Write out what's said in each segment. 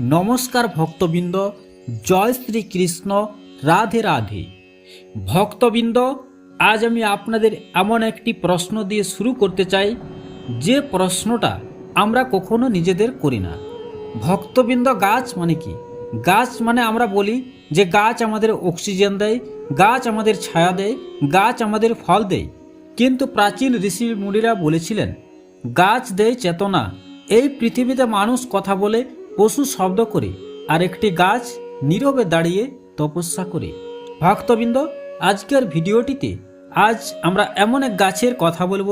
নমস্কার ভক্তবৃন্দ, জয় শ্রীকৃষ্ণ, রাধে রাধে। ভক্তবৃন্দ, আজ আমি আপনাদের এমন একটি প্রশ্ন দিয়ে শুরু করতে চাই, যে প্রশ্নটা আমরা কখনো নিজেদের করি না। ভক্তবৃন্দ, গাছ মানে কি? গাছ মানে আমরা বলি যে গাছ আমাদের অক্সিজেন দেয়, গাছ আমাদের ছায়া দেয়, গাছ আমাদের ফল দেয়। কিন্তু প্রাচীন ঋষি মুনিরা বলেছিলেন, গাছ দেয় চেতনা। এই পৃথিবীতে মানুষ কথা বলে পশু শব্দ করে আর একটি গাছ নীরবে দাঁড়িয়ে তপস্যা করে। ভক্তবৃন্দ, আজকের ভিডিওটিতে আজ আমরা এমন এক গাছের কথা বলব,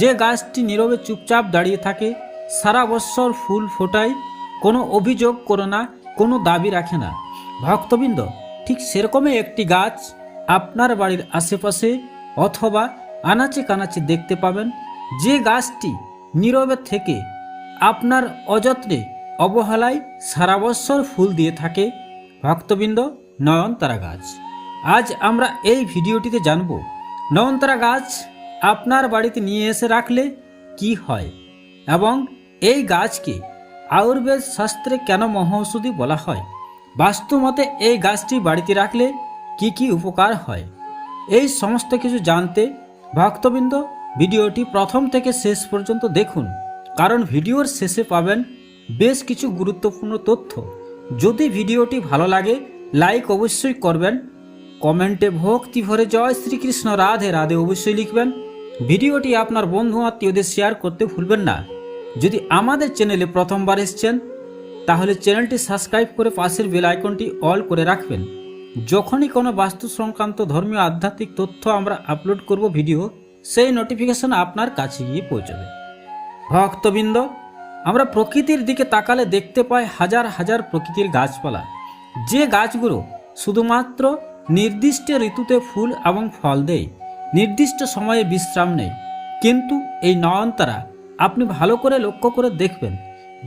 যে গাছটি নীরবে চুপচাপ দাঁড়িয়ে থাকে, সারা বৎসর ফুল ফোটায়, কোনো অভিযোগ করে না, কোনো দাবি রাখে না। ভক্তবৃন্দ, ঠিক সেরকমই একটি গাছ আপনার বাড়ির আশেপাশে অথবা আনাচে কানাচে দেখতে পাবেন, যে গাছটি নীরবে থেকে আপনার অযত্নে অবহেলায় সারা বৎসর ফুল দিয়ে থাকে। ভক্তবৃন্দ, নয়নতারা গাছ। আজ আমরা এই ভিডিওটিতে জানব, নয়নতারা গাছ আপনার বাড়িতে নিয়ে এসে রাখলে কি হয় এবং এই গাছকে আয়ুর্বেদ শাস্ত্রে কেন মহৌষধি বলা হয়? বাস্তুমতে এই গাছটি বাড়িতে রাখলে কি কি উপকার হয়? এই সমস্ত কিছু জানতে ভক্তবৃন্দ ভিডিওটি প্রথম থেকে শেষ পর্যন্ত দেখুন, কারণ ভিডিওর শেষে পাবেন বেশ কিছু গুরুত্বপূর্ণ তথ্য। যদি ভিডিওটি ভালো লাগে, লাইক অবশ্যই করবেন। কমেন্টে ভক্তি ভরে জয় শ্রীকৃষ্ণ, রাধে রাধে অবশ্যই লিখবেন। ভিডিওটি আপনার বন্ধু আত্মীয়দের শেয়ার করতে ভুলবেন না। যদি আমাদের চ্যানেলে প্রথমবার এসছেন, তাহলে চ্যানেলটি সাবস্ক্রাইব করে পাশের বেল আইকনটি অল করে রাখবেন। যখনই কোনো বাস্তু সংক্রান্ত ধর্মীয় আধ্যাত্মিক তথ্য আমরা আপলোড করব ভিডিও, সেই নোটিফিকেশন আপনার কাছে গিয়ে পৌঁছবে। ভক্তবৃন্দ আমরা প্রকৃতির দিকে তাকালে দেখতে পাই হাজার হাজার প্রকৃতির গাছপালা। যে গাছগুলো শুধুমাত্র নির্দিষ্ট ঋতুতে ফুল এবং ফল দেয়, নির্দিষ্ট সময়ে বিশ্রাম নেয়। কিন্তু এই নয়নতারা আপনি ভালো করে লক্ষ্য করে দেখবেন,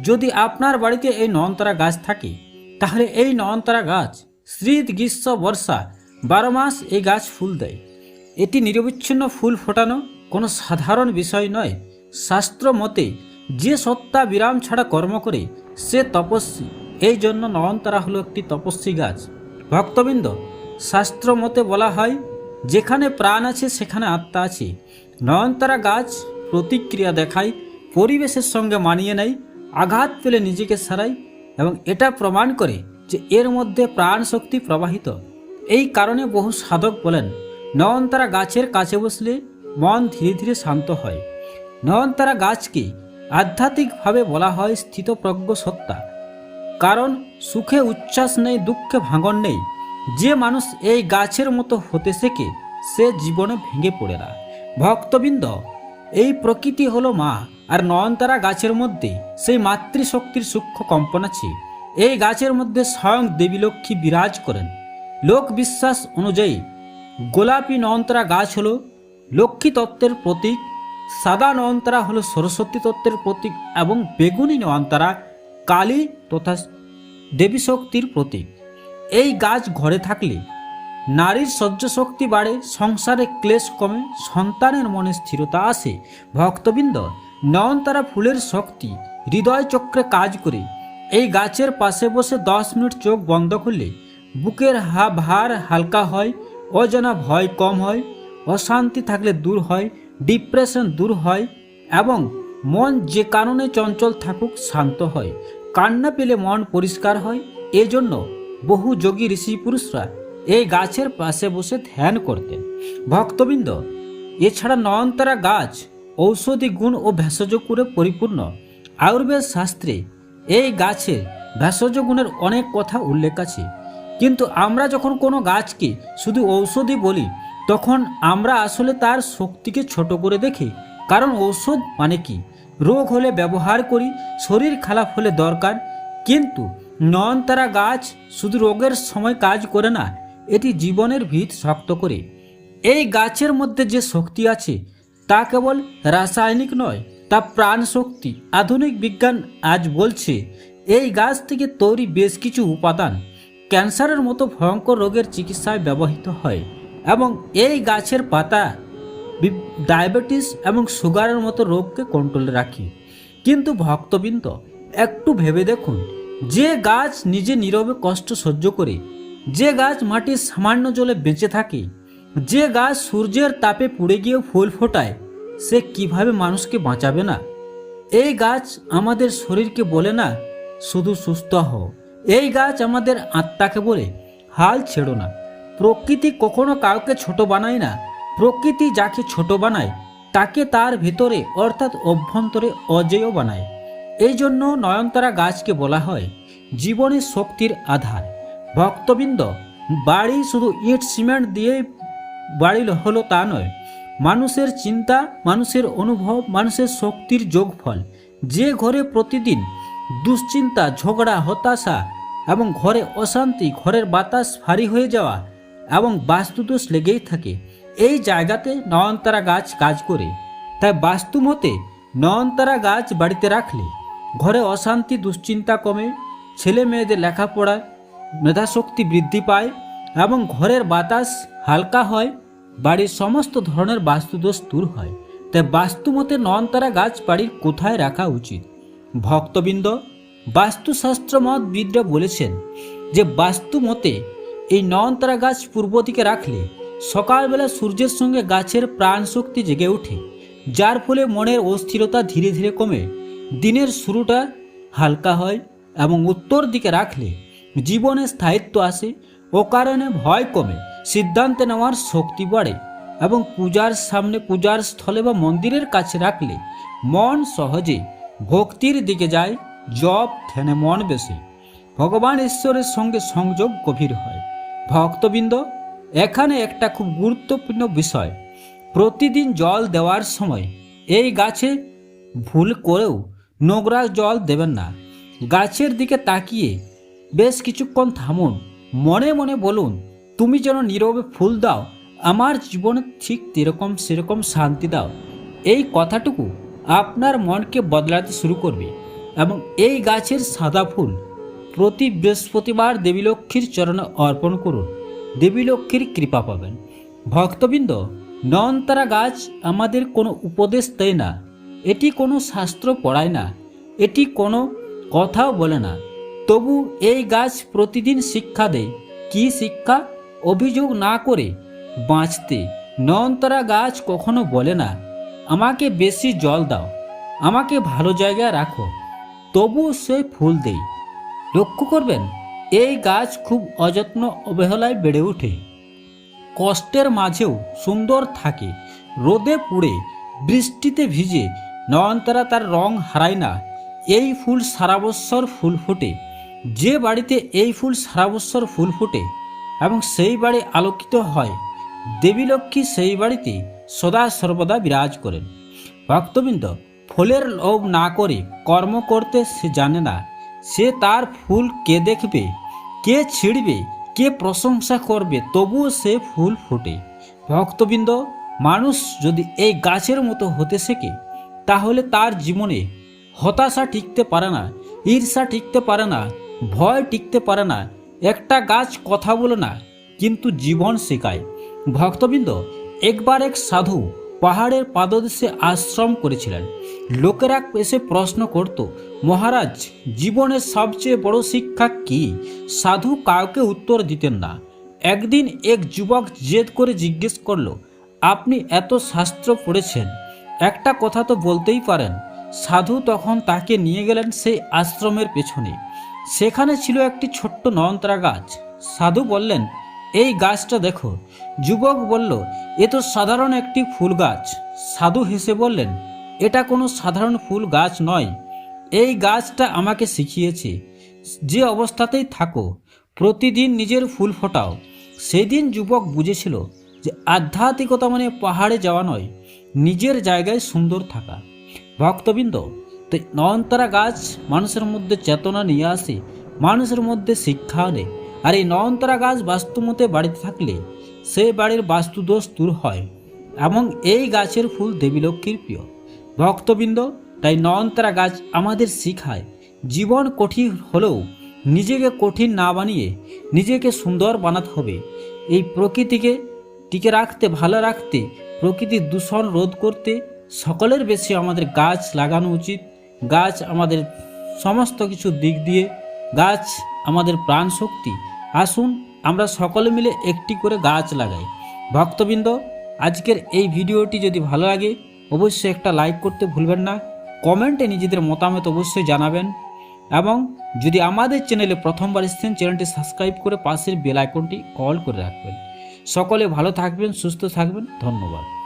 যদি আপনার বাড়িতে এই নয়নতারা গাছ থাকে, তাহলে এই নয়নতারা গাছ শীত, গ্রীষ্ম, বর্ষা বারো মাস এই গাছ ফুল দেয়। এটি নিরবিচ্ছিন্ন ফুল ফোটানো কোনো সাধারণ বিষয় নয়। শাস্ত্র মতে যে সত্তা বিরাম ছাড়া কর্ম করে, সে তপস্বী। এই জন্য নয়নতারা হলো একটি তপস্বী গাছ। ভক্তবৃন্দ, শাস্ত্র মতে বলা হয়, যেখানে প্রাণ আছে, সেখানে আত্মা আছে। নয়নতারা গাছ প্রতিক্রিয়া দেখায়, পরিবেশের সঙ্গে মানিয়ে নেয়, আঘাত পেলে নিজেকে সারায় এবং এটা প্রমাণ করে যে এর মধ্যে প্রাণ শক্তি প্রবাহিত। এই কারণে বহু সাধক বলেন, নয়নতারা গাছের কাছে বসলে মন ধীরে ধীরে শান্ত হয়। নয়নতারা গাছকে আধ্যাত্মিকভাবে বলা হয় স্থিতপ্রজ্ঞ সত্তা কারণ সুখে উচ্ছ্বাস নেই, দুঃখে ভাঙন নেই। যে মানুষ এই গাছের মতো হতে শেখে, সে জীবনে ভেঙে পড়ে না। ভক্তবৃন্দ, এই প্রকৃতি হলো মা, আর নয়নতারা গাছের মধ্যে সেই মাতৃশক্তির সূক্ষ্ম কম্পন আছে। এই গাছের মধ্যে স্বয়ং দেবী লক্ষ্মী বিরাজ করেন। লোক বিশ্বাস অনুযায়ী গোলাপী নয়নতারা গাছ হলো লক্ষ্মী তত্ত্বের প্রতীক সাদা নয়নতারা হলো সরস্বতী তত্ত্বের প্রতীক এবং বেগুনি নয়নতারা কালী তথা দেবী শক্তির প্রতীক। এই গাছ ঘরে থাকলে নারীর সহ্য শক্তি বাড়ে, সংসারে ক্লেশ কমে, সন্তানের মনে স্থিরতা আসে। ভক্তবৃন্দ, নয়নতারা ফুলের শক্তি হৃদয় চক্রে কাজ করে। এই গাছের পাশে বসে দশ মিনিট চোখ বন্ধ করলে বুকের হা ভার হালকা হয়, অজানা ভয় কম হয়, অশান্তি থাকলে দূর হয় ডিপ্রেশন দূর হয় এবং মন যে কারণে চঞ্চল থাকুক, শান্ত হয়। কান্না পেলে মন পরিষ্কার হয়। এজন্য বহু যোগী ঋষি পুরুষরা এই গাছের পাশে বসে ধ্যান করতেন। ভক্তবৃন্দ, এছাড়া নয়নতারা গাছ, ঔষধি গুণ ও ভেষজ গুণে পরিপূর্ণ। আয়ুর্বেদ শাস্ত্রে এই গাছের ভেষজ গুণের অনেক কথা উল্লেখ আছে। কিন্তু আমরা যখন কোনো গাছকে শুধু ঔষধি বলি তখন আমরা আসলে তার শক্তিকে ছোট করে দেখি। কারণ ঔষধ মানে কি? রোগ হলে ব্যবহার করি, শরীর খারাপ হলে দরকার। কিন্তু নয়নতারা গাছ শুধু রোগের সময় কাজ করে না, এটি জীবনের ভিত শক্ত করে। এই গাছের মধ্যে যে শক্তি আছে, তা কেবল রাসায়নিক নয়, তা প্রাণ শক্তি আধুনিক বিজ্ঞান আজ বলছে, এই গাছ থেকে তৈরি বেশ কিছু উপাদান ক্যান্সারের মতো ভয়ঙ্কর রোগের চিকিৎসায় ব্যবহৃত হয়। এবং এই গাছের পাতা ডায়াবেটিস এবং সুগারের মতো রোগকে কন্ট্রোলে রাখি। কিন্তু ভক্তবৃন্দ, একটু ভেবে দেখুন, যে গাছ নিজে নীরবে কষ্ট সহ্য করে, যে গাছ মাটির সামান্য জলে বেঁচে থাকে, যে গাছ সূর্যের তাপে পুড়ে গিয়েও ফুল ফোটায়, সে কীভাবে মানুষকে বাঁচাবে না? এই গাছ আমাদের শরীরকে বলে না, শুধু সুস্থ হও। এই গাছ আমাদের আত্মাকে বলে, হাল ছেড়ো না। প্রকৃতি কখনো কাউকে ছোট বানায় না। প্রকৃতি যাকে ছোট বানায়, তাকে তার ভেতরে অর্থাৎ অভ্যন্তরে অজেয় বানায়। এই জন্য নয়নতারা গাছকে বলা হয় জীবনের শক্তির আধার। ভক্তবৃন্দ, বাড়ি শুধু ইট, সিমেন্ট দিয়ে বাড়ি হলো তা নয়। মানুষের চিন্তা, মানুষের অনুভব, মানুষের শক্তির যোগফল। যে ঘরে প্রতিদিন দুশ্চিন্তা, ঝগড়া, হতাশা এবং ঘরে অশান্তি, ঘরের বাতাস ভারী হয়ে যাওয়া এবং বাস্তুদোষ লেগেই থাকে। এই জায়গাতে নয়নতারা গাছ কাজ করে। তাই বাস্তু মতে নয়নতারা গাছ বাড়িতে রাখলে ঘরে অশান্তি, দুশ্চিন্তা কমে ছেলে মেয়েদের লেখাপড়ায় মেধাশক্তি বৃদ্ধি পায় এবং ঘরের বাতাস হালকা হয়, বাড়ির সমস্ত ধরনের বাস্তুদোষ দূর হয়। তাই বাস্তুমতে নয়নতারা গাছ বাড়ির কোথায় রাখা উচিত? ভক্তবৃন্দ বাস্তুশাস্ত্র মতবিদরা বলেছেন যে বাস্তু মতে এই নয়নতারা গাছ পূর্ব দিকে রাখলে সকালবেলা সূর্যের সঙ্গে গাছের প্রাণ শক্তি জেগে ওঠে, যার ফলে মনের অস্থিরতা ধীরে ধীরে কমে। দিনের শুরুটা হালকা হয় এবং উত্তর দিকে রাখলে জীবনে স্থায়িত্ব আসে ও কারণে ভয় কমে। সিদ্ধান্তে নেওয়ার শক্তি বাড়ে এবং পূজার সামনে পূজার স্থলে বা মন্দিরের কাছে রাখলে মন সহজে ভক্তির দিকে যায়, জপ ধ্যানে মন বেশি ভগবান ঈশ্বরের সঙ্গে সংযোগ গভীর হয়। ভক্তবৃন্দ, এখানে একটা খুব গুরুত্বপূর্ণ বিষয়। প্রতিদিন জল দেওয়ার সময় এই গাছে ভুল করেও নোংরা জল দেবেন না। গাছের দিকে তাকিয়ে বেশ কিছুক্ষণ থামুন, মনে মনে বলুন, তুমি যেন নীরবে ফুল দাও, আমার জীবনে ঠিক এরকম সেরকম শান্তি দাও। এই কথাটুকু আপনার মনকে বদলাতে শুরু করবে এবং এই গাছের সাদা ফুল প্রতি বৃহস্পতিবার দেবী লক্ষ্মীর চরণে অর্পণ করুন। দেবী লক্ষ্মীর কৃপা পাবেন। ভক্তবৃন্দ, নয়নতারা গাছ আমাদের কোনো উপদেশ দেয় না। এটি কোনো শাস্ত্র পড়ায় না। এটি কোনো কথাও বলে না। তবু এই গাছ প্রতিদিন শিক্ষা দেয়। কি শিক্ষা? অভিযোগ না করে বাঁচতে। নয়নতারা গাছ কখনো বলে না, আমাকে বেশি জল দাও। আমাকে ভালো জায়গায় রাখো। তবু সে ফুল দেয়। লক্ষ্য করবেন, এই গাছ খুব অযত্ন অবহেলায় বেড়ে ওঠে। কষ্টের মাঝেও সুন্দর থাকে। রোদে পুড়ে, বৃষ্টিতে ভিজে, নয়নতারা তার রং হারায় না। এই ফুল সারা বৎসর ফুল ফোটে। যে বাড়িতে এই ফুল সারা বৎসর ফুল ফোটে এবং সেই বাড়ি আলোকিত হয়, দেবী লক্ষ্মী সেই বাড়িতে সদা সর্বদা বিরাজ করেন। ভক্তবৃন্দ, ফুলের লোভ না করে কর্ম করতে সে জানে না। সে তার ফুল কে দেখবে, কে ছিঁড়বে, কে প্রশংসা করবে, তবুও সে ফুল ফোটে। ভক্তবৃন্দ, মানুষ যদি এই গাছের মতো হতে শেখে, তাহলে তার জীবনে হতাশা টিকতে পারে না, ঈর্ষা টিকতে পারে না, ভয় টিকতে পারে না, একটা গাছ কথা বলে না, কিন্তু জীবন শেখায়। ভক্তবৃন্দ, একবার এক সাধু পাহাড়ের পাদদেশে আশ্রম করেছিলেন। লোকেরা এসে প্রশ্ন করত, মহারাজ, জীবনের সবচেয়ে বড় শিক্ষা কি? সাধু কাউকে উত্তর দিতেন না। একদিন এক যুবক জেদ করে জিজ্ঞেস করল, আপনি এত শাস্ত্র পড়েছেন, একটা কথা তো বলতেই পারেন, সাধু তখন তাকে নিয়ে গেলেন সেই আশ্রমের পেছনে। সেখানে ছিল একটি ছোট্ট নয়নতারা গাছ। সাধু বললেন এই গাছটা দেখো। যুবক বলল, এ তো সাধারণ একটি ফুল গাছ। সাধু হেসে বললেন, এটা কোনো সাধারণ ফুল গাছ নয়। এই গাছটা আমাকে শিখিয়েছে, যে অবস্থাতেই থাকো, প্রতিদিন নিজের ফুল ফোটাও। সেদিন যুবক বুঝেছিল যে আধ্যাত্মিকতা মানে পাহাড়ে যাওয়া নয়, নিজের জায়গায় সুন্দর থাকা। ভক্তবৃন্দ, তো নয়নতারা গাছ মানুষের মধ্যে চেতনা নিয়ে আসে, মানুষের মধ্যে শিক্ষা আনে। আর এই নয়নতারা গাছ বাস্তুমতে বাড়িতে থাকলে সেই বাড়ির বাস্তুদোষ দূর হয় এবং এই গাছের ফুল দেবী লক্ষ্মীর প্রিয়। ভক্তবৃন্দ, তাই নয়নতারা গাছ আমাদের শিখায়, জীবন কঠিন হলেও নিজেকে কঠিন না বানিয়ে নিজেকে সুন্দর বানাতে হবে। এই প্রকৃতিকে টিকে রাখতে, ভালো রাখতে, প্রকৃতির দূষণ রোধ করতে সকলের বেশি আমাদের গাছ লাগানো উচিত। গাছ আমাদের সমস্ত কিছু দিক দিয়ে, গাছ আমাদের প্রাণ শক্তি আসুন আমরা সকলে মিলে একটি করে গাছ লাগাই। ভক্তবৃন্দ, আজকের এই ভিডিওটি যদি ভালো লাগে, অবশ্যই একটা লাইক করতে ভুলবেন না। কমেন্টে নিজেদের মতামত অবশ্যই জানাবেন। এবং যদি আমাদের চ্যানেলে প্রথমবার এসেছেন, চ্যানেলটি সাবস্ক্রাইব করে পাশের বেল আইকনটি অল করে রাখবেন। সকলে ভালো থাকবেন, সুস্থ থাকবেন। ধন্যবাদ।